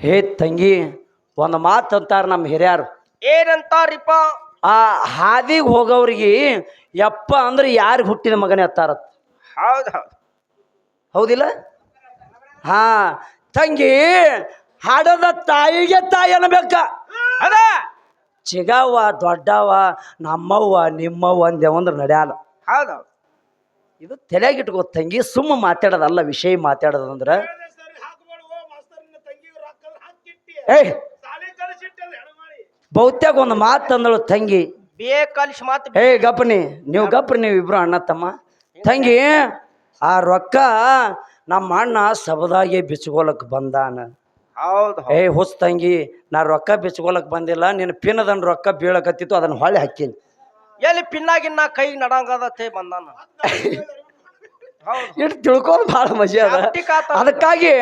ಹೇ ತಂಗಿ ಒಂದು ಮಾತು ಅಂತಾರ ನಮ್ಮ ಹಿರಿಯರು. ಏನಂತಾರಿಪ್ಪ? ಆ ಹಾದಿಗೆ ಹೋಗೋರಿಗೆ ಯಪ್ಪ ಅಂದ್ರೆ ಯಾರು ಹುಟ್ಟಿದ ಮಗನೇ ಅತ್ತಾರ ಹೌದು ಹೌದು. ಹೌದಿಲ್ಲ? ಹಾ ತಂಗಿ ಹಾಡದ ತಾಯಿಗೆ ತಾಯಿ ಅನ್ನಬೇಕ ಅದ. ಚಿಗವ್ವ ದೊಡ್ಡವ ನಮ್ಮವ್ವ ನಿಮ್ಮವ್ವ ಅಂದೇವ ಅಂದ್ರೆ ನಡೆಯಲ್ಲ ಹೌದು ಹೌದ್. ಇದು ತಲೆಗಿಟ್ಕೋ ತಂಗಿ ಸುಮ್ಮ ಮಾತಾಡೋದಲ್ಲ ವಿಷಯ ಮಾತಾಡೋದಂದ್ರೆ. ಏಯ್. ಬಹುತೇಕ ಒಂದು ಮಾತು ಅಂದಳು ತಂಗಿ. ಬೇ ಕಲಿಸಿ ಮಾತು ಏಯ್ ಗಪ್ಪನಿ ನೀವು ಗಪ್ರಿ ನೀವು ಇಬ್ರು ಅಣ್ಣ ತಮ್ಮ. ತಂಗಿ ಆ ರೊಕ್ಕ ನಮ್ಮ ಅಣ್ಣ ಸಬದಾಗೆ ಬಿಚ್ಕೊಳಕ್ ಬಂದಾನ. ಹೌದು ಏ ಏಯ್ ಹುಸ್ ತಂಗಿ ನಾ ರೊಕ್ಕ ಬಿಚ್ಕೊಳಕ್ ಬಂದಿಲ್ಲ ನಿನ್ನ ಪಿನ್ನದನ್ ರೊಕ್ಕ ಬೀಳಕತ್ತಿತ್ತು ಅದನ್ನ ಹೊಳ್ಳಿ ಹಾಕಿನಿ ಎಲ್ಲಿ ಪಿನ್ನಾಗಿನ್ನ ಕೈ ನಡಂಗದತ್ತೆ ಬಂದಾನ. ಇಟ್ಟು ತಿಳ್ಕೊಂಡು ಭಾಳ ಮಜಾ ಅದ. ಅದಕ್ಕಾಗಿ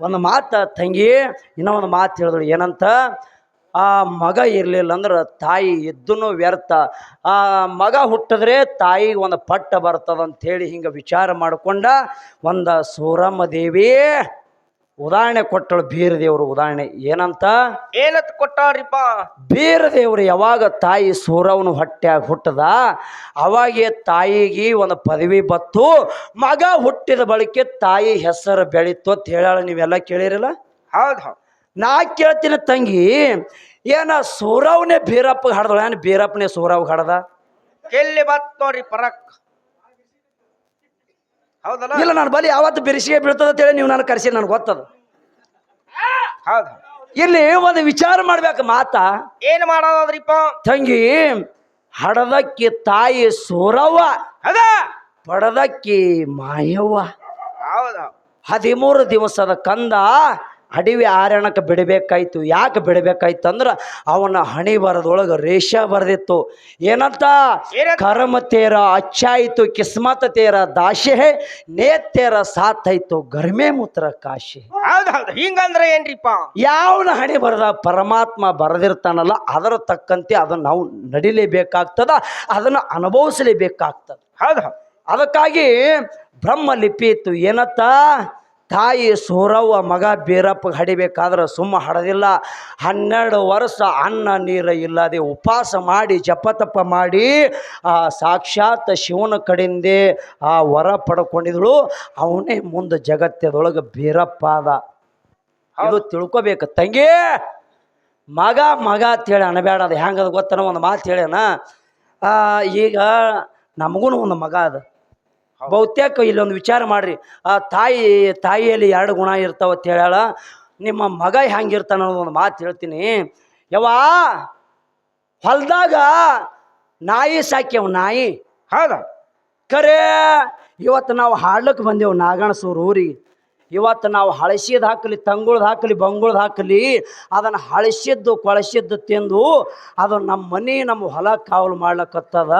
ಒಂದು ಮಾತು ತಂಗಿ ಇನ್ನೂ ಒಂದು ಮಾತು ಹೇಳಿದ್ರು. ಏನಂತ? ಆ ಮಗ ಇರಲಿಲ್ಲ ಅಂದ್ರೆ ತಾಯಿ ಎದ್ದುನು ವ್ಯರ್ಥ. ಆ ಮಗ ಹುಟ್ಟಿದ್ರೆ ತಾಯಿಗೆ ಒಂದು ಪಟ್ಟ ಬರ್ತದಂತ ಹೇಳಿ ಹಿಂಗೆ ವಿಚಾರ ಮಾಡ್ಕೊಂಡ ಒಂದು ಸೂರಮ್ಮ ದೇವಿ ಉದಾಹರಣೆ ಕೊಟ್ಟಳು ಬೀರ ದೇವರು ಉದಾಹರಣೆ ಏನಂತ? ಏನತ್ ಕೊಟ್ಟಾರಿಪ್ಪ. ಬೀರ ದೇವರು ಯಾವಾಗ ತಾಯಿ ಸೂರವನು ಹೊಟ್ಟೆಯಾಗಿ ಹುಟ್ಟದ? ಅವಾಗೆ ತಾಯಿಗೆ ಒಂದು ಪದವಿ ಬತ್ತು ಮಗ ಹುಟ್ಟಿದ ಬಳಿಕ ತಾಯಿ ಹೆಸರು ಬೆಳೀತು ಅಂತ ಹೇಳಾಳ ನೀವೆಲ್ಲ ಕೇಳಿರಲ್ಲ? ಹೌದು ಹೌದ್. ನಾ ಕೇಳ್ತೀನಿ ತಂಗಿ ಏನ ಸೂರವ್ನೇ ಬೀರಪ್ಪ ಹಡ್ದಳು? ಏನು ಬೀರಪ್ಪನೇ ಸೂರವ್ ಹಡ್ದ? ಎಲ್ಲಿ ಬತ್ ನೋಡ್ರಿ ಪರಕ್. ಹೌದಲ್ಲ? ಇಲ್ಲ ನಾನು ಬಲಿ ಯಾವತ್ತು ಬಿರಿಸಿಗೆ ಬೀಳ್ತದ ಅಂತೇಳಿ ನೀವು ನಾನು ಕರೆಸಿ ನನಗೆ ಗೊತ್ತದ. ಹೌದು. ಇಲ್ಲಿ ಒಂದು ವಿಚಾರ ಮಾಡ್ಬೇಕು ಮಾತಾ. ಏನ್ ಮಾಡೋದ್ರಿಪ್ಪ ತಂಗಿ ಹಡದಕ್ಕಿ ತಾಯಿ ಸೋರವ್ವ ಅದ ಪಡದಕ್ಕಿ ಮಾಯವ್ವ. ಹೌದ್ ಹೌದ್. ಹದಿಮೂರು ದಿವಸದ ಕಂದ ಅಡವಿ ಆರಣಕ್ಕೆ ಬಿಡಬೇಕಾಯ್ತು ಯಾಕೆ ಬಿಡಬೇಕಾಯ್ತು ಅಂದ್ರೆ ಅವನ ಹಣಿ ಬರದೊಳಗೆ ರೇಷ ಬರೆದಿತ್ತು. ಏನಂತ? ಕರಮ ತೇರ ಅಚ್ಚಾಯಿತು ಕಿಸ್ಮತ್ ತೇರ ದಾಶೆ ನೇತ್ಯರ ಸಾತಾಯ್ತು ಗರ್ಮೆ ಮೂತ್ರ ಕಾಶಿ. ಹಿಂಗಂದ್ರೆ ಏನ್ರಿಪ್ಪ? ಯಾವನ ಹಣಿ ಬರದ ಪರಮಾತ್ಮ ಬರೆದಿರ್ತಾನಲ್ಲ ಅದರ ತಕ್ಕಂತೆ ಅದನ್ನು ನಾವು ನಡಿಲೇಬೇಕಾಗ್ತದ ಅದನ್ನು ಅನುಭವಿಸಲೇಬೇಕಾಗ್ತದ. ಹೌದ್ ಅದಕ್ಕಾಗಿ ಬ್ರಹ್ಮ ಲಿಪಿ ಇತ್ತು ಏನತ್ತ? ತಾಯಿ ಸೂರವ್ವ ಮಗ ಬೀರಪ್ಪ ಹಡಿಬೇಕಾದ್ರೆ ಸುಮ್ಮ ಹಡದಿಲ್ಲ. ಹನ್ನೆರಡು ವರ್ಷ ಅನ್ನ ನೀರು ಇಲ್ಲದೆ ಉಪವಾಸ ಮಾಡಿ ಜಪತಪ ಮಾಡಿ ಆ ಸಾಕ್ಷಾತ್ ಶಿವನ ಕಡೆಯಿಂದೇ ಆ ವರ ಪಡ್ಕೊಂಡಿದ್ಳು ಅವನೇ ಮುಂದೆ ಜಗತ್ತದೊಳಗೆ ಬೀರಪ್ಪ ಅದ ಅದು ತಿಳ್ಕೊಬೇಕು. ತಂಗಿ ಮಗ ಮಗ ಅಂತೇಳಿ ಅನಬೇಡ ಅದು ಹೆಂಗದ ಗೊತ್ತನ ಒಂದು ಮಾತು ಹೇಳ್ಯಾನ. ಆ, ಈಗ ನಮಗೂ ಒಂದು ಮಗ ಅದ ಬಹುತೇಕ ಇಲ್ಲೊಂದು ವಿಚಾರ ಮಾಡ್ರಿ. ಆ ತಾಯಿ ತಾಯಿಯಲ್ಲಿ ಎರಡು ಗುಣ ಇರ್ತಾವ ಅಂತ ಹೇಳ ನಿಮ್ಮ ಮಗ ಹೆಂಗಿರ್ತಾನ ಅನ್ನೋದು ಒಂದು ಮಾತು ಹೇಳ್ತೀನಿ. ಯವಾ ಹೊಲ್ದಾಗ ನಾಯಿ ಸಾಕ್ಯವ್ ನಾಯಿ. ಹೌದಾ. ಕರೆ ಇವತ್ತು ನಾವು ಹಾಡ್ಲಿಕ್ಕೆ ಬಂದೆವು ನಾಗಣಸೂರು ಊರಿಗೆ. ಇವತ್ತು ನಾವು ಹಳಸಿದ್ ಹಾಕಲಿ ತಂಗುಳ್ದು ಹಾಕಲಿ ಬಂಗುಳ್ದು ಹಾಕಲಿ ಅದನ್ನು ಹಳಸಿದ್ದು ಕೊಳಸಿದ್ದು ತಿಂದು ಅದು ನಮ್ಮ ಮನೆ ನಮ್ಮ ಹೊಲ ಕಾವಲು ಮಾಡ್ಲಕ್ಕತ್ತದ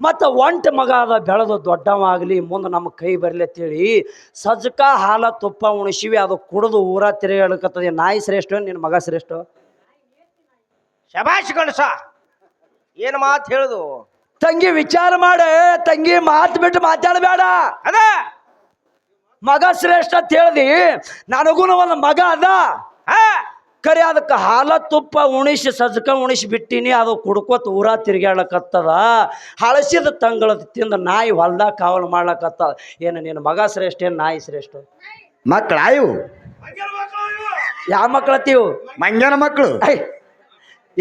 ಮತ್ತು ಒಂಟ ಮಗ ಅದ ಬೆಳೆದು ದೊಡ್ಡವಾಗಲಿ ಮುಂದೆ ನಮ್ಮ ಕೈ ಬರಲತ್ತೇಳಿ ಸಜ್ಜಕ ಸಜ್ಕ ಹಾಲ ತುಪ್ಪ ಉಣಿಸಿವಿ ಅದು ಕುಡಿದು ಊರ ತಿರುಗಾಡಕತ್ತದ ನಾಯಿ ಶ್ರೇಷ್ಠ ನಿನ್ನ ಮಗ ಶ್ರೇಷ್ಠ? ಶಬಾಷ್ ಗಣಸ ಏನು ಮಾತು ಹೇಳುದು? ತಂಗಿ ವಿಚಾರ ಮಾಡ ತಂಗಿ ಮಾತು ಬಿಟ್ಟು ಮಾತಾಡಬೇಡ. ಅದ. ಮಗ ಶ್ರೇಷ್ಠ ಅಂತ ಹೇಳ್ದಿ ನನಗೂ ಒಂದು ಮಗ ಅದ. ಕರಿ ಅದಕ್ಕೆ ಹಾಲ ತುಪ್ಪ ಉಣಿಸಿ ಸಜ್ಕ ಉಣಿಸಿ ಬಿಟ್ಟಿನಿ ಅದು ಕುಡ್ಕೋತ ಊರ ತಿರ್ಗ್ಯಾಳಕತ್ತದ ಹಳಸಿದ ತಂಗಳದ ತಿಂದ ನಾಯಿ ಹೊಲ್ದಾಗ ಕಾವಲು ಮಾಡ್ಲಕತ್ತದ. ಏನು ನಿನ್ನ ಮಗ ಶ್ರೇಷ್ಠ ಏನು ನಾಯಿ ಶ್ರೇಷ್ಠ? ಮಕ್ಕಳಾಯು ಯಾವ ಮಕ್ಕಳತ್ತೀವು? ಮಂಗ್ಯನ ಮಕ್ಕಳು. ಐ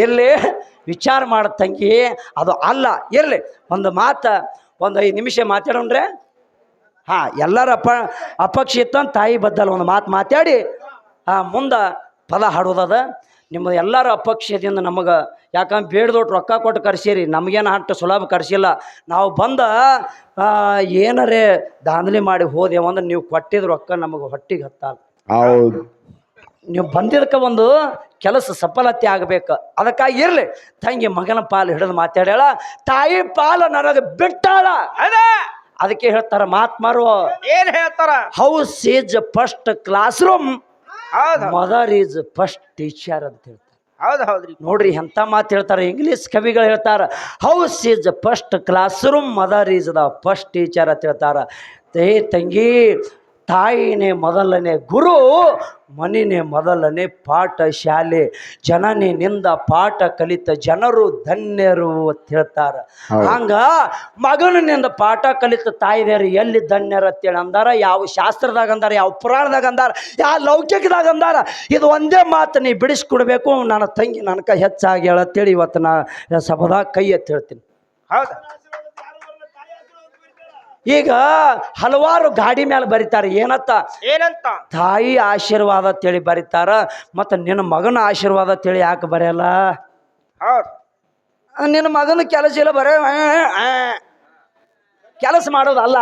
ಇರ್ಲಿ ವಿಚಾರ ಮಾಡ ತಂಗಿ ಅದು ಅಲ್ಲ ಎಲ್ಲಿ ಒಂದು ಮಾತ ಒಂದು ಐದು ನಿಮಿಷ ಮಾತಾಡೋಣ್ರೆ? ಹಾಂ ಎಲ್ಲರ ಅಪ ಅಪಕ್ಷ ಇತ್ತಂತ ತಾಯಿ ಬದ್ದಲ್ಲ ಒಂದು ಮಾತು ಮಾತಾಡಿ ಆ ಮುಂದೆ ಪದ ಹಾಡೋದದ. ನಿಮ್ಮ ಎಲ್ಲರ ಅಪಕ್ಷದಿಂದ ನಮಗೆ ಯಾಕಂದ್ರೆ ಬೇಡ್ದೊಟ್ಟು ರೊಕ್ಕ ಕೊಟ್ಟು ಕರ್ಸೀರಿ ನಮಗೇನು ಅಷ್ಟು ಸುಲಭ ಕರ್ಸಿಲ್ಲ. ನಾವು ಬಂದ ಏನರೇ ದಾಂಧಲಿ ಮಾಡಿ ಹೋದೆವು ಅಂದ್ರೆ ನೀವು ಕೊಟ್ಟಿದ ರೊಕ್ಕ ನಮಗೆ ಹೊಟ್ಟಿಗೆ ಹತ್ತಲ್ಲ ಹೌದು. ನೀವು ಬಂದಿದ್ದಕ್ಕೆ ಒಂದು ಕೆಲಸ ಸಫಲತೆ ಆಗಬೇಕು. ಅದಕ್ಕಾಗಿ ಇರಲಿ. ತಂಗಿ ಮಗನ ಪಾಲು ಹಿಡಿದು ಮಾತಾಡ್ಯಾಳ ತಾಯಿ ಪಾಲು ನನಗೆ ಬಿಟ್ಟಾಳ. ಅದ. ಅದಕ್ಕೆ ಹೇಳ್ತಾರ ಮಹಾತ್ಮರು ಏನ್ ಹೇಳ್ತಾರ? House is first class room. Mother is first teacher ಅಂತ ಹೇಳ್ತಾರೆ. ಹೌದು ಹೌದ್ರಿ. ನೋಡ್ರಿ ಎಂತ ಮಾತು ಹೇಳ್ತಾರೆ ಇಂಗ್ಲಿಷ್ ಕವಿಗಳು ಹೇಳ್ತಾರೆ house is first class room mother is the first teacher ಅಂತ ಹೇಳ್ತಾರೆ. ಏ ತಂಗಿ ತಾಯಿನೇ ಮೊದಲನೇ ಗುರು ಮನಿನೇ ಮೊದಲನೇ ಪಾಠ ಶಾಲೆ ಜನನಿನಿಂದ ಪಾಠ ಕಲಿತ ಜನರು ಧನ್ಯರು ಅಂತ ಹೇಳ್ತಾರೆ. ಹಂಗ ಮಗನಿನಿಂದ ಪಾಠ ಕಲಿತ ತಾಯಿದೇರು ಎಲ್ಲಿ ಧನ್ಯರು ಅಂತೇಳಿ ಅಂದಾರ? ಯಾವ ಶಾಸ್ತ್ರದಾಗ ಅಂದಾರ ಯಾವ ಪುರಾಣದಾಗ ಅಂದಾರ ಯಾವ ಲೌಕಿಕದಾಗ ಅಂದಾರ? ಇದು ಒಂದೇ ಮಾತು ನೀ ಬಿಡಿಸ್ಕೊಡ್ಬೇಕು ನನ್ನ ತಂಗಿ ನನಗೆ ಹೆಚ್ಚಾಗಿ ಹೇಳತ್ತೇಳಿ ಇವತ್ತು ನಾ ಸಭದಾಗ ಕೈ ಎತ್ತಿ ಹೇಳ್ತೀನಿ. ಹೌದಾ? ಈಗ ಹಲವಾರು ಗಾಡಿ ಮೇಲೆ ಬರೀತಾರೆ. ಏನತ್ತ ಏನಂತ? ತಾಯಿ ಆಶೀರ್ವಾದ ಅಂತೇಳಿ ಬರೀತಾರ ಮತ್ತು ನಿನ್ನ ಮಗನ ಆಶೀರ್ವಾದ ಅಂತೇಳಿ ಯಾಕೆ ಬರೆಯಲ್ಲ? ಹೌದು. ನಿನ್ನ ಮಗನ ಕೆಲಸ ಇಲ್ಲ ಬರೇ. ಕೆಲಸ ಮಾಡೋದಲ್ಲ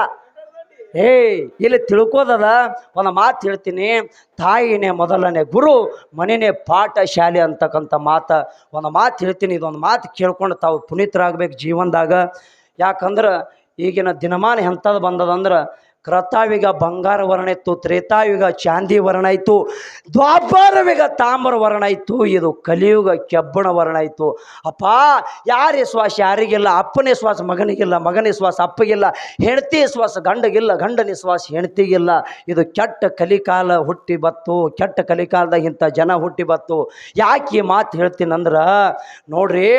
ಏಯ್ ಇಲ್ಲಿ ತಿಳ್ಕೋದದ ಒಂದು ಮಾತು ಹೇಳ್ತೀನಿ. ತಾಯಿನೇ ಮೊದಲನೇ ಗುರು ಮನೆನೇ ಪಾಠ ಶಾಲೆ ಅಂತಕ್ಕಂಥ ಮಾತು. ಒಂದು ಮಾತು ಹೇಳ್ತೀನಿ ಇದೊಂದು ಮಾತು ಕೇಳ್ಕೊಂಡು ತಾವು ಪುನೀತರಾಗಬೇಕು ಜೀವನದಾಗ. ಯಾಕಂದ್ರೆ ಈಗಿನ ದಿನಮಾನ ಎಂಥದ್ದು ಬಂದದಂದ್ರೆ ಕ್ರತಾವಿಗ ಬಂಗಾರ ವರ್ಣ ಇತ್ತು ತ್ರೇತಾಯುಗ ಚಾಂದಿ ವರ್ಣ ಇತ್ತು ದ್ವಾಪರವಿಗ ತಾಮ್ರ ವರ್ಣ ಇತ್ತು ಇದು ಕಲಿಯುಗ ಕೆಬ್ಬಣ ವರ್ಣ ಇತ್ತು ಅಪ್ಪ, ಯಾರ ವಿಶ್ವಾಸ? ಯಾರಿಗಿಲ್ಲ? ಅಪ್ಪನ ವಿಶ್ವಾಸ, ಮಗನಿಗಿಲ್ಲ. ಮಗನ ವಿಶ್ವಾಸ, ಅಪ್ಪಗಿಲ್ಲ. ಹೆಂಡತಿ ವಿಶ್ವಾಸ, ಗಂಡಗಿಲ್ಲ. ಗಂಡನ ವಿಶ್ವಾಸ, ಹೆಂಡತಿಗಿಲ್ಲ. ಇದು ಕೆಟ್ಟ ಕಲಿಕಾಲ ಹುಟ್ಟಿ ಬತ್ತು. ಕೆಟ್ಟ ಕಲಿಕಾಲದಾಗ ಇಂಥ ಜನ ಹುಟ್ಟಿ ಬತ್ತು. ಯಾಕೆ ಮಾತು ಹೇಳ್ತೀನಂದ್ರೆ, ನೋಡ್ರಿ,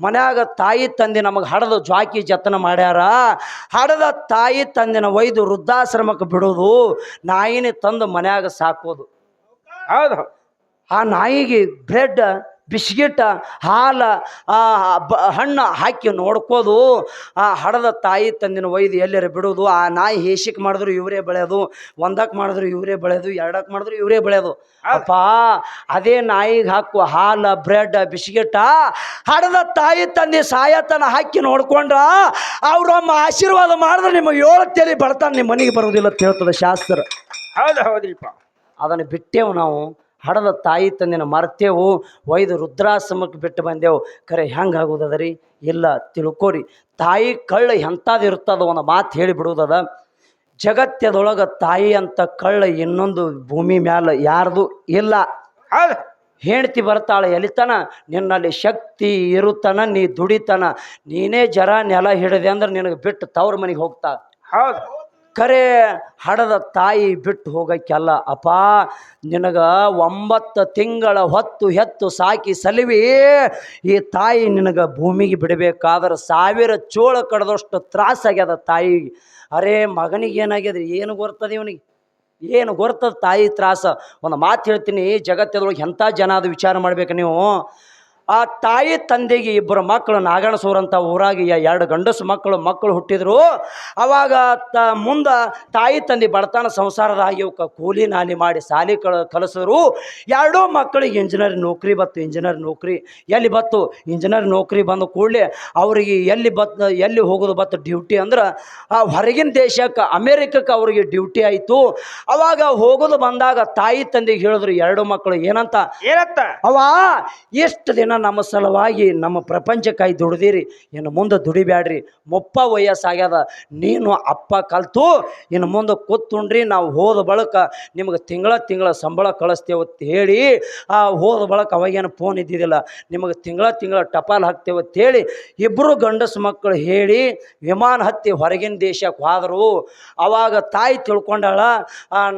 ಮನ್ಯಾಗ ತಾಯಿ ತಂದೆ ನಮಗೆ ಹಡದು ಜ್ವಾಕಿ ಜತನ ಮಾಡ್ಯಾರ. ಹಡದ ತಾಯಿ ತಂದಿನ ಒಯ್ದು ವೃದ್ಧಾಶ್ರಮಕ್ಕೆ ಬಿಡೋದು ನಾಯಿನೇ ತಂದು ಮನ್ಯಾಗ ಸಾಕೋದು. ಹೌದು. ಆ ನಾಯಿಗೆ ಬ್ರೆಡ್ ಬಿಸ್ಕಿಟ್ ಹಾಲು ಹಣ್ಣು ಹಾಕಿ ನೋಡ್ಕೋದು. ಆ ಹಡದ ತಾಯಿ ತಂದಿನ ಒಯ್ದು ಎಲ್ಲರ ಬಿಡೋದು. ಆ ನಾಯಿ ಹೇಸಿಕ್ ಮಾಡಿದ್ರು ಇವರೇ ಬೆಳೆಯೋದು. ಒಂದಕ್ಕೆ ಮಾಡಿದ್ರು ಇವರೇ ಬೆಳೆಯೋದು. ಎರಡಕ್ಕೆ ಮಾಡಿದ್ರು ಇವರೇ ಬೆಳೆಯೋದು. ಅಪ್ಪ ಅದೇ ನಾಯಿಗೆ ಹಾಕುವ ಹಾಲು ಬ್ರೆಡ್ ಬಿಸ್ಕಿಟ ಹಡದ ತಾಯಿ ತಂದೆ ಸಾಯತನ ಹಾಕಿ ನೋಡ್ಕೊಂಡ್ರ ಅವ್ರಮ್ಮ ಆಶೀರ್ವಾದ ಮಾಡಿದ್ರೆ ನಿಮ್ಮ ಏಳು ತಲೆ ಬರ್ತಾನೆ ನಿಮ್ಮ ಮನೆಗೆ ಬರೋದಿಲ್ಲ ಅಂತ ಹೇಳ್ತದೆ ಶಾಸ್ತ್ರ. ಹೌದು ಹೌದ್ರಿಪ್ಪ. ಅದನ್ನು ಬಿಟ್ಟೇವು ನಾವು. ಹಡದ ತಾಯಿ ತಂದಿನ ಮರ್ತೇವು ಒಯ್ದು ರುದ್ರಾಶ್ರಮಕ್ಕೆ ಬಿಟ್ಟು ಬಂದೆವು. ಖರೆ ಹೆಂಗೆ ಆಗೋದದ ರೀ ಇಲ್ಲ ತಿಳ್ಕೊರಿ. ತಾಯಿ ಕಳ್ಳ ಎಂಥದ್ದು ಇರ್ತದ ಒಂದು ಮಾತು ಹೇಳಿಬಿಡುವುದದ. ಜಗತ್ತದೊಳಗೆ ತಾಯಿ ಅಂತ ಕಳ್ಳ ಇನ್ನೊಂದು ಭೂಮಿ ಮ್ಯಾಲೆ ಯಾರ್ದು ಇಲ್ಲ. ಹೆಂಡತಿ ಹೆಂಡ್ತಿ ಬರ್ತಾಳೆ ಎಲಿತನ ನಿನ್ನಲ್ಲಿ ಶಕ್ತಿ ಇರುತ್ತನ ನೀ ದುಡಿತನ. ನೀನೇ ಜರ ನೆಲ ಹಿಡಿದೆ ಅಂದ್ರೆ ನಿನಗೆ ಬಿಟ್ಟು ತವ್ರ ಮನೆಗೆ ಹೋಗ್ತಾ. ಹೌದು. ಕರೆ ಹಡದ ತಾಯಿ ಬಿಟ್ಟು ಹೋಗಕ್ಕೆಲ್ಲ, ಅಪ್ಪ, ನಿನಗ ಒಂಬತ್ತು ತಿಂಗಳ ಹೊತ್ತು ಹೆತ್ತು ಸಾಕಿ ಸಲಿವಿ. ಈ ತಾಯಿ ನಿನಗೆ ಭೂಮಿಗೆ ಬಿಡಬೇಕಾದ್ರೆ ಸಾವಿರ ಚೋಳ ಕಡ್ದಷ್ಟು ತ್ರಾಸಾಗ್ಯದ ತಾಯಿಗೆ ಅರೇ, ಮಗನಿಗೆ ಏನಾಗ್ಯದ್ರಿ? ಏನು ಗೊರ್ತದೆ ಇವನಿಗೆ? ಏನು ಗೊರ್ತದ ತಾಯಿ ತ್ರಾಸ? ಒಂದು ಮಾತು ಹೇಳ್ತೀನಿ ಜಗತ್ತದೊಳಗೆ ಎಂಥ ಜನ ಅದು ವಿಚಾರ ಮಾಡ್ಬೇಕು ನೀವು? ಆ ತಾಯಿ ತಂದೆಗೆ ಇಬ್ಬರು ಮಕ್ಕಳು ನಾಗಣಸೂರ್ ಅಂತ ಊರಾಗಿ ಎರಡು ಗಂಡಸು ಮಕ್ಕಳು ಮಕ್ಕಳು ಹುಟ್ಟಿದ್ರು. ಅವಾಗ ತ ಮುಂದೆ ತಾಯಿ ತಂದೆ ಬಡತನ ಸಂಸಾರದಾಗಿ ಅವಕ್ಕೆ ಕೂಲಿ ನಾಲಿ ಮಾಡಿ ಸಾಲಿ ಕಳ ಕಲಿಸಿದ್ರು. ಎರಡೂ ಮಕ್ಕಳಿಗೆ ಇಂಜಿನಿಯರ್ ನೌಕರಿ ಬತ್ತು ಇಂಜಿನಿಯರ್ ನೌಕರಿ. ಎಲ್ಲಿ ಬತ್ತು? ಇಂಜಿನಿಯರ್ ನೌಕರಿ ಬಂದ ಕೂಡಲೇ ಅವರಿಗೆ ಎಲ್ಲಿ ಬತ್ ಎಲ್ಲಿ ಹೋಗೋದು ಬತ್ತು ಡ್ಯೂಟಿ ಅಂದ್ರೆ ಆ ಹೊರಗಿನ ದೇಶಕ್ಕೆ ಅಮೇರಿಕಕ್ಕೆ ಅವರಿಗೆ ಡ್ಯೂಟಿ ಆಯಿತು. ಅವಾಗ ಹೋಗೋದು ಬಂದಾಗ ತಾಯಿ ತಂದೆಗೆ ಹೇಳಿದ್ರು ಎರಡು ಮಕ್ಕಳು ಏನಂತ? ಏನಂತ? ಅವ ಎಷ್ಟು ದಿನ ನಮ್ಮ ಸಲುವಾಗಿ ನಮ್ಮ ಪ್ರಪಂಚಕ್ಕಾಗಿ ದುಡ್ದಿರಿ, ಇನ್ನು ಮುಂದೆ ದುಡಿಬ್ಯಾಡ್ರಿ. ಮುಪ್ಪ ವಯಸ್ಸಾಗ್ಯದ. ನೀನು ಅಪ್ಪ ಕಲ್ತು, ಇನ್ನು ಮುಂದೆ ಕೂತ್ಕೊಂಡ್ರಿ, ನಾವು ಹೋದ ಬಳಕ ನಿಮ್ಗೆ ತಿಂಗಳ ತಿಂಗಳ ಸಂಬಳ ಕಳಿಸ್ತೇವೆ ಅಂತ ಹೇಳಿ, ಆ ಹೋದ ಬಳಕ ಅವಾಗೇನು ಫೋನ್ ಇದ್ದಿದ್ದಿಲ್ಲ. ನಿಮಗೆ ತಿಂಗಳ ತಿಂಗಳ ಟಪಾಲ್ ಹಾಕ್ತೇವೆ ಅಂತ ಹೇಳಿ ಇಬ್ಬರು ಗಂಡಸು ಮಕ್ಕಳು ಹೇಳಿ, ವಿಮಾನ ಹತ್ತಿ ಹೊರಗಿನ ದೇಶಕ್ಕೆ ಹೋದರು. ಅವಾಗ ತಾಯಿ ತಿಳ್ಕೊಂಡಾಳ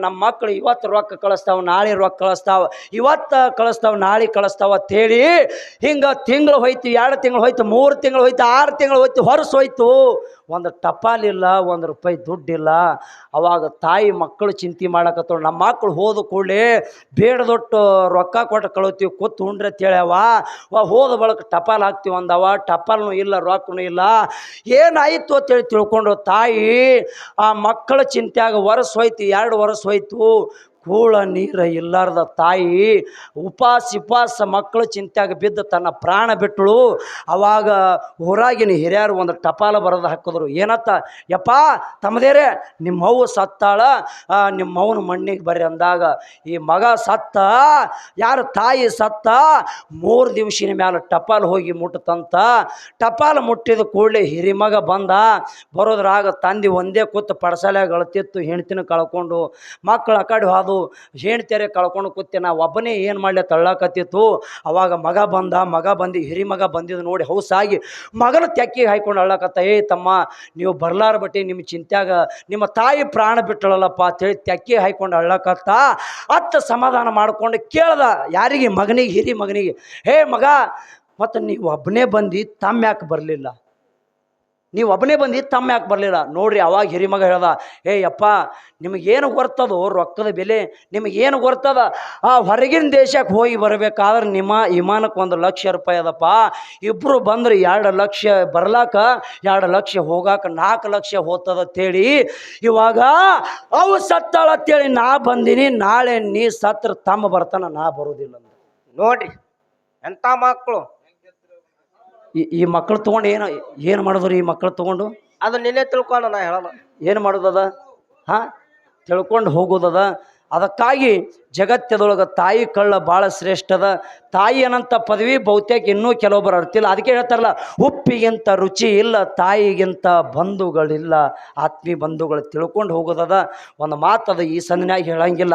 ನಮ್ಮ ಮಕ್ಕಳು ಇವತ್ತು ರೊಕ್ಕ ಕಳಿಸ್ತಾವ, ನಾಳೆ ರೊಕ್ಕ ಕಳಿಸ್ತಾವ, ಇವತ್ತು ಕಳಿಸ್ತಾವ, ನಾಳೆ ಕಳಿಸ್ತಾವ ಅಂತೇಳಿ ಹಿಂಗೆ ತಿಂಗಳು ಹೋಯ್ತು, ಎರಡು ತಿಂಗಳು ಹೋಯ್ತು, ಮೂರು ತಿಂಗಳು ಹೋಯ್ತು, ಆರು ತಿಂಗಳು ಹೋಯ್ತು, ಹೊರಸು ಹೋಯ್ತು. ಒಂದು ಟಪಾಲಿಲ್ಲ, ಒಂದು ರೂಪಾಯಿ ದುಡ್ಡಿಲ್ಲ. ಅವಾಗ ತಾಯಿ ಮಕ್ಕಳು ಚಿಂತೆ ಮಾಡಕತ್ತಳು. ನಮ್ಮ ಮಕ್ಕಳು ಹೋದ ಕೂಡಲೇ ಬೇಡದೊಟ್ಟು ರೊಕ್ಕ ಕೊಟ್ಟು ಕಳೋತೀವಿ, ಕೂತು ಉಂಡ್ರೆ ತೇಳ್ಯವ. ಹೋದ ಬಳಕ ಟಪಾಲ್ ಹಾಕ್ತೀವಿ ಅಂದವ. ಟಪಾಲ್ನು ಇಲ್ಲ, ರೊಕ್ಕನು ಇಲ್ಲ. ಏನಾಯಿತು ಅಂತೇಳಿ ತಿಳ್ಕೊಂಡು ತಾಯಿ ಆ ಮಕ್ಕಳ ಚಿಂತೆಯಾಗ ವರ್ಷ ಹೋಯ್ತು, ಎರಡು ವರ್ಷ ಹೋಯ್ತು. ಕೂಳ ನೀರು ಇಲ್ಲಾರ್ದ ತಾಯಿ ಉಪಾಸ ಉಪಾಸ ಮಕ್ಕಳು ಚಿಂತ್ಯಾಗ ಬಿದ್ದು ತನ್ನ ಪ್ರಾಣ ಬಿಟ್ಟಳು. ಅವಾಗ ಊರಾಗಿನ ಹಿರಿಯರು ಒಂದು ಟಪಾಲ ಬರೋದು ಹಾಕಿದ್ರು. ಏನತ್ತ? ಯಪ್ಪ, ತಮ್ಮದೇರೆ, ನಿಮ್ಮ ಅವ್ವ ಸತ್ತಾಳ? ನಿಮ್ಮವ್ವನ ಮಣ್ಣಿಗೆ ಬರ್ರಿ ಅಂದಾಗ, ಈ ಮಗ ಸತ್ತ? ಯಾರು ತಾಯಿ ಸತ್ತ? ಮೂರು ದಿವಸಿನ ಮ್ಯಾಲ ಟಪಾಲ್ ಹೋಗಿ ಮುಟ್ಟತಂತ. ಟಪಾಲ್ ಮುಟ್ಟಿದ ಕೂಡಲೇ ಹಿರಿಮಗ ಬಂದ. ಬರೋದ್ರಾಗ ತಂದಿ ಒಂದೇ ಕೂತು ಪಡಸಲೆ ಅಳ್ತಿತ್ತು. ಹೆಣ್ತಿನ ಕಳ್ಕೊಂಡು ಮಕ್ಕಳು ಆ ಕಡೆ ಹೋದು. ಅದು ಹೆಣ್ತೆರೆ ಕಳ್ಕೊಂಡು ಕೂತೆ, ನಾ ಒಬ್ಬನೇ ಏನು ಮಾಡಲಿ ತಳ್ಳಾಕತ್ತಿತ್ತು. ಅವಾಗ ಮಗ ಬಂದ, ಮಗ ಬಂದು, ಹಿರಿ ಮಗ ಬಂದಿದ್ದು ನೋಡಿ ಹೌಸಾಗಿ ಮಗನ ತೆಕ್ಕಿಗೆ ಹಾಯ್ಕೊಂಡು ಅಳ್ಳಕತ್ತ, ಏ ತಮ್ಮ, ನೀವು ಬರ್ಲಾರ ಬಟ್ಟಿ ನಿಮ್ಮ ಚಿಂತ್ಯಾಗ ನಿಮ್ಮ ತಾಯಿ ಪ್ರಾಣ ಬಿಟ್ಟಳಲ್ಲಪ್ಪ ಅಂತೇಳಿ ತೆಕ್ಕಿ ಹಾಯ್ಕೊಂಡು ಅಳ್ಳಕತ್ತ. ಅತ್ತ ಸಮಾಧಾನ ಮಾಡ್ಕೊಂಡು ಕೇಳ್ದ ಯಾರಿಗೆ? ಮಗನಿಗೆ, ಹಿರಿ ಮಗನಿಗೆ. ಹೇ ಮಗ, ಮತ್ತು ನೀವು ಒಬ್ಬನೇ ಬಂದು ತಮ್ಮ ಯಾಕೆ ಬರಲಿಲ್ಲ? ನೀವು ಒಬ್ಬನೇ ಬಂದು ತಮ್ಮ ಯಾಕೆ ಬರಲಿಲ್ಲ? ನೋಡ್ರಿ, ಅವಾಗ ಹಿರಿಮಗ ಹೇಳ್ದ, ಏ ಯಪ್ಪ ನಿಮಗೇನು ಗೊತ್ತದೋ ರೊಕ್ಕದ ಬೆಲೆ ನಿಮಗೇನು ಗೊತ್ತದ ಆ ಹೊರಗಿನ ದೇಶಕ್ಕೆ ಹೋಗಿ ಬರಬೇಕಾದ್ರೆ ನಿಮ್ಮ ವಿಮಾನಕ್ಕೆ ಒಂದು ಲಕ್ಷ ರೂಪಾಯಿ ಅದಪ್ಪ. ಇಬ್ಬರು ಬಂದ್ರೆ ಎರಡು ಲಕ್ಷ ಬರ್ಲಾಕ, ಎರಡು ಲಕ್ಷ ಹೋಗಾಕ ನಾಲ್ಕು ಲಕ್ಷ ಹೋಗ್ತದ ಅಂತೇಳಿ. ಇವಾಗ ಅವು ಸತ್ತಾಳ ಅಂತೇಳಿ ನಾ ಬಂದೀನಿ, ನಾಳೆ ನೀ ಸತ್ರ ತಮ್ಮ ಬರ್ತಾನ, ನಾ ಬರೋದಿಲ್ಲ. ನೋಡ್ರಿ, ಎಂತ ಮಕ್ಕಳು ಈ ಈ ಮಕ್ಕಳು ತೊಗೊಂಡು ಏನು ಏನು ಮಾಡಿದ್ರು ಈ ಮಕ್ಕಳು ತೊಗೊಂಡು? ಅದು ನಿನ್ನೆ ತಿಳ್ಕೊಂಡು ನಾ ಹೇಳಲ್ಲ ಏನು ಮಾಡೋದದ ಹಾಂ? ತಿಳ್ಕೊಂಡು ಹೋಗೋದದ ಅದಕ್ಕಾಗಿ ಜಗತ್ತದೊಳಗೆ ತಾಯಿ ಕಳ್ಳ ಭಾಳ ಶ್ರೇಷ್ಠದ ತಾಯಿ ಅನ್ನಂಥ ಪದವಿ ಬಹುತೇಕ ಇನ್ನೂ ಕೆಲವೊಬ್ಬರು ಅರ್ತಿಲ್ಲ. ಅದಕ್ಕೆ ಹೇಳ್ತಾರಲ್ಲ ಉಪ್ಪಿಗಿಂತ ರುಚಿ ಇಲ್ಲ ತಾಯಿಗಿಂತ ಬಂಧುಗಳಿಲ್ಲ. ಆತ್ಮೀಯ ಬಂಧುಗಳು ತಿಳ್ಕೊಂಡು ಹೋಗೋದದ ಒಂದು ಮಾತದ ಈ ಸಂದಿನಾಗ ಹೇಳಂಗಿಲ್ಲ.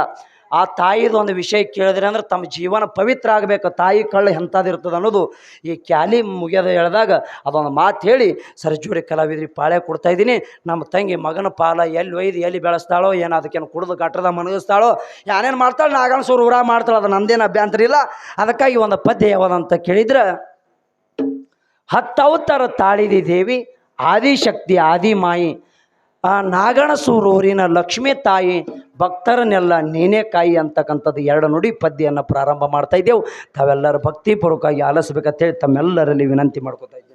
ಆ ತಾಯಿದು ಒಂದು ವಿಷಯ ಕೇಳಿದ್ರೆ ಅಂದ್ರೆ ತಮ್ಮ ಜೀವನ ಪವಿತ್ರ ಆಗಬೇಕು. ತಾಯಿ ಕಳ್ಳ ಇರ್ತದೆ ಅನ್ನೋದು ಈ ಕ್ಯಾಲಿ ಮುಗಿಯೋದು ಹೇಳಿದಾಗ ಅದೊಂದು ಮಾತು ಹೇಳಿ ಸರ್ಜೂರಿ ಕಲಾವಿದ್ರಿ, ಪಾಳೆ ಕೊಡ್ತಾ ಇದ್ದೀನಿ. ನಮ್ಮ ತಂಗಿ ಮಗನ ಪಾಲ ಎಲ್ಲಿ ಒಯ್ದು, ಎಲ್ಲಿ ಬೆಳೆಸ್ತಾಳೋ, ಏನು ಅದಕ್ಕೇನು ಕುಡಿದು ಗಟ್ಟದ ಮನಗಿಸ್ತಾಳೋ ಏನೇನು ಮಾಡ್ತಾಳೆ ನಾಗನ ಸೂರು ಊರ ಮಾಡ್ತಾಳೆ, ಅದು ನಂದೇನು ಅಭ್ಯಂತರ ಇಲ್ಲ. ಅದಕ್ಕಾಗಿ ಒಂದು ಪದ್ಯ ಯಾವುದಂತ ಕೇಳಿದ್ರೆ, ಹತ್ತವತ್ತರ ತಾಳಿದಿ ದೇವಿ, ಆದಿಶಕ್ತಿ ಆದಿಮಾಯಿ ಆ ನಾಗಣಸೂರೂರಿನ ಲಕ್ಷ್ಮೀ ತಾಯಿ ಭಕ್ತರನ್ನೆಲ್ಲ ನೀನೇ ಕಾಯಿ ಅಂತಕ್ಕಂಥದ್ದು ಎರಡು ನುಡಿ ಪದ್ಯವನ್ನು ಪ್ರಾರಂಭ ಮಾಡ್ತಾ ಇದ್ದೆವು. ತಾವೆಲ್ಲರೂ ಭಕ್ತಿಪೂರ್ವಕವಾಗಿ ಆಲಿಸ್ಬೇಕಂತೇಳಿ ತಮ್ಮೆಲ್ಲರಲ್ಲಿ ವಿನಂತಿ ಮಾಡ್ಕೋತಾ ಇದ್ದೀವಿ